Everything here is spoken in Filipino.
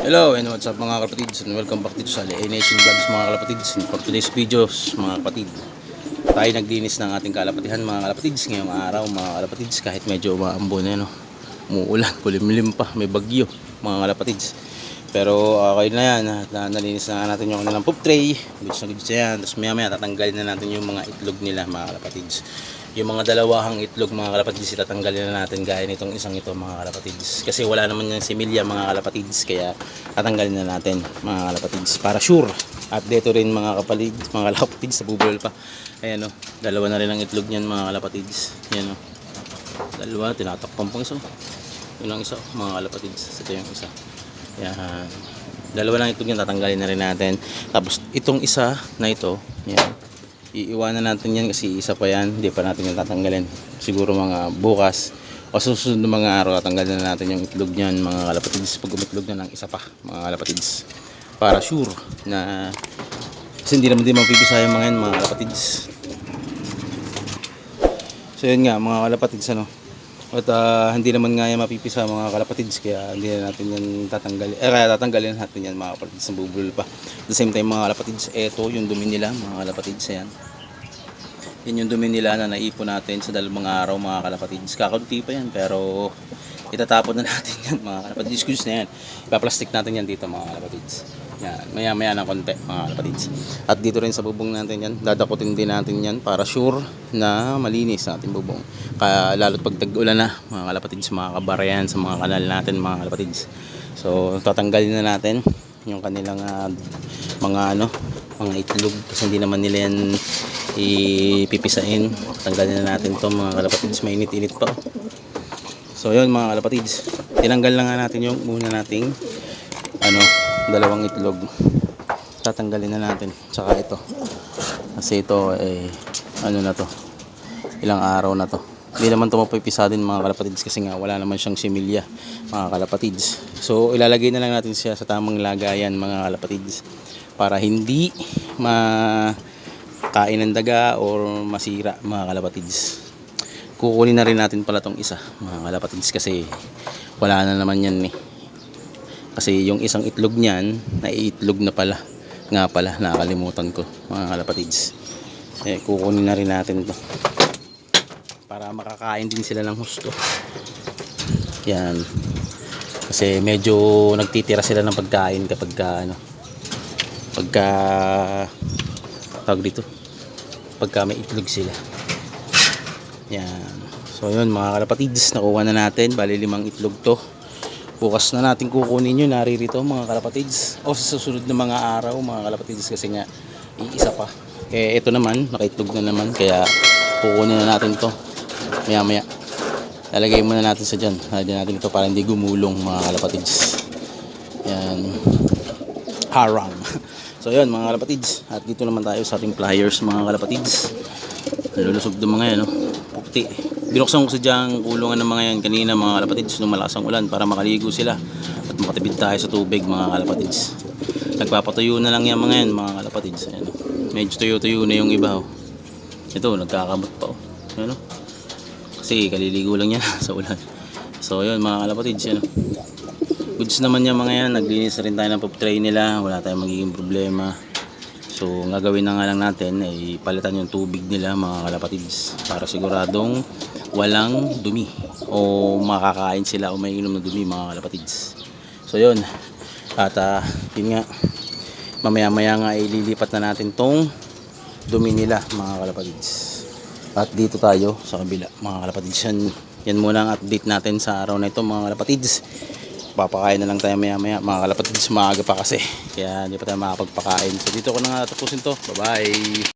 Hello and what's up mga kapatids and welcome back dito sa LA Nation Vlogs mga kapatids and for today's videos mga kapatid tayo naglinis ng ating kalapatihan mga kalapatids ngayong araw mga kalapatids kahit medyo umaambo na yun no? umuulan kulimlim pa may bagyo mga kalapatids pero okay na yan. Na, nalinis na natin yung kanilang poop tray. Goods na goods na yan. Tapos maya maya tatanggalin na natin yung mga itlog nila mga kalapatids yung mga dalawahang itlog mga kalapatids tatanggalin na natin gaya nitong isang ito mga kalapatids. Kasi wala naman yung similya mga kalapatids kaya tatanggalin na natin mga kalapatids para sure. At dito rin mga kapalid mga kalapatids sa bubol pa. Ayan o dalawa na rin ang itlog niyan mga kalapatids. Ayan o dalawa tinatakpan pang isa. Yun ang isa mga kalapatids. Ito yung isa. Yan dalawa lang itlog yan tatanggalin na rin natin. Tapos itong isa na ito yan iiwanan natin yan kasi isa pa yan. Hindi pa natin yung tatanggalin. Siguro mga bukas o susunod na mga araw tatanggalin na natin yung itlog niyan mga kalapatids. Pag umitlog na ng isa pa mga kalapatids. Para sure na kasi hindi naman din mapipisa yung mga yan mga kalapatids. So yun nga mga kalapatids ano at ah, hindi naman nga yan mapipisa mga kalapatids kaya hindi na natin yan tatanggalin eh kaya tatanggalin natin yan mga kalapatids na bubulol pa. The same time mga kalapatids eto yung dumi nila mga kalapatids yan yan yung dumi nila na naipon natin sa dalawang araw mga kalapatids. Kakunti pa yan pero itatapon na natin yan mga kalapatids. Goods na yan. Ipaplastic natin yan dito mga kalapatids yan. Maya maya ng konti mga kalapatids at dito rin sa bubong natin yan dadakutin din natin yan para sure na malinis ang ating bubong. Kaya lalo't pag tag-ulan na mga kalapatids makakabara yan sa mga kanal natin mga kalapatids so tatanggalin na natin yung kanilang ah, mga ano mga itlog. Kasi hindi naman nila yan ipipisain tanggalin na natin to mga kalapatids mainit-init pa. So yun mga kalapatids tinanggal na nga natin yung muna nating ano dalawang itlog. Tatanggalin na natin. Tsaka ito. Kasi ito eh ano na to? Ilang araw na to. Hindi naman ito mapipisa din mga kalapatids kasi nga wala naman siyang similya mga kalapatids. So ilalagay na lang natin siya sa tamang lagayan mga kalapatids para hindi makain ng daga or masira mga kalapatids. Kukunin na rin natin pala tong isa mga kalapatids kasi wala na naman yan eh kasi yung isang itlog niyan naiitlog na pala. Nga pala nakakalimutan ko mga kalapatids. Eh kukunin na rin natin to. Para makakain din sila ng husto. Yan. Kasi medyo nagtitira sila ng pagkain kapag ka, ano pagka tawag dito pagka may itlog sila. Yan. So yun mga kalapatids nakuha na natin. Bali limang itlog to bukas na natin kukunin yun. Naririto mga kalapatids. O sa susunod na mga araw mga kalapatids kasi nga iisa pa. Eh ito naman nakaitlog na naman. Kaya kukunin na natin to. Maya maya. Lalagay muna natin sa dyan. Lalagyan natin ito para hindi gumulong mga kalapatids. Yan. Harang so yun mga kalapatids. At dito naman tayo sa ating pliers mga kalapatids. Lulusog ng mga yan no? puti binuksan ko sa diyang kulungan ng mga yan kanina mga kalapatids nung malakas ang ulan para makaligo sila at makatipid tayo sa tubig mga kalapatids nagpapatuyo na lang yan mga yan mga kalapatids Ayan, oh. medyo tuyo-tuyo na yung iba oh. ito nagkakamot pa oh. Ayan, oh. kasi kaliligo lang yan sa ulan so yun mga kalapatids yan oh. goods naman yan mga yan naglinis na rin tayo ng pop tray nila wala tayong magiging problema So, ang gagawin na nga lang natin ay palitan yung tubig nila mga kalapatids para siguradong walang dumi o makakain sila o may inom ng dumi mga kalapatids. So, yun. At uh, yun nga, mamaya-maya nga ililipat na natin tong dumi nila mga kalapatids. At dito tayo sa kabila mga kalapatids. Yan, yan muna ang update natin sa araw na ito mga kalapatids papakain na lang tayo maya maya mga kalapatids maaga pa kasi kaya hindi pa tayo makapagpakain so dito ko na nga tapusin to bye bye